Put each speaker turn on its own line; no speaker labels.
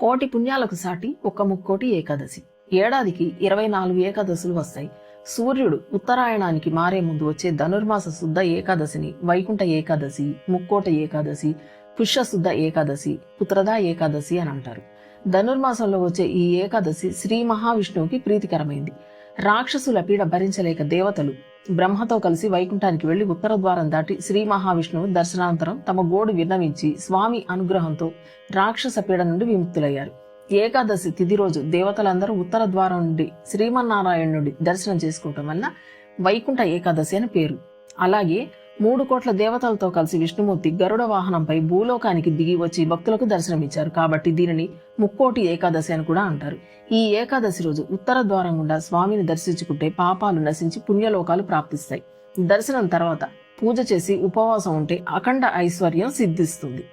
కోటి పుణ్యాలకు సాటి ఒక్క ముక్కోటి ఏకాదశి. ఏడాదికి ఇరవై నాలుగు ఏకాదశులు వస్తాయి. సూర్యుడు ఉత్తరాయణానికి మారే ముందు వచ్చే ధనుర్మాస శుద్ధ ఏకాదశిని వైకుంఠ ఏకాదశి ముక్కోట ఏకాదశి పుష్యశుద్ధ ఏకాదశి పుత్రదా ఏకాదశి అని అంటారు. ధనుర్మాసంలో వచ్చే ఈ ఏకాదశి శ్రీ మహావిష్ణువుకి ప్రీతికరమైంది. రాక్షసుల పీడ భరించలేక దేవతలు బ్రహ్మతో కలిసి వైకుంఠానికి వెళ్ళి ఉత్తర ద్వారం దాటి శ్రీ మహావిష్ణువు దర్శనానంతరం తమ గోడు విన్నవించి స్వామి అనుగ్రహంతో రాక్షస పీడ నుండి విముక్తులయ్యారు. ఏకాదశి తిథి రోజు దేవతలందరూ ఉత్తర ద్వారం నుండి శ్రీమన్నారాయణుడి దర్శనం చేసుకోవటం వల్ల వైకుంఠ ఏకాదశి అని పేరు. అలాగే మూడు కోట్ల దేవతలతో కలిసి విష్ణుమూర్తి గరుడ వాహనంపై భూలోకానికి దిగి వచ్చి భక్తులకు దర్శనమిచ్చారు. కాబట్టి దీనిని ముక్కోటి ఏకాదశి అని కూడా అంటారు. ఈ ఏకాదశి రోజు ఉత్తర ద్వారం గుండా స్వామిని దర్శించుకుంటే పాపాలు నశించి పుణ్యలోకాలు ప్రాప్తిస్తాయి. దర్శనం తర్వాత పూజ చేసి ఉపవాసం ఉంటే అఖండ ఐశ్వర్యం సిద్ధిస్తుంది.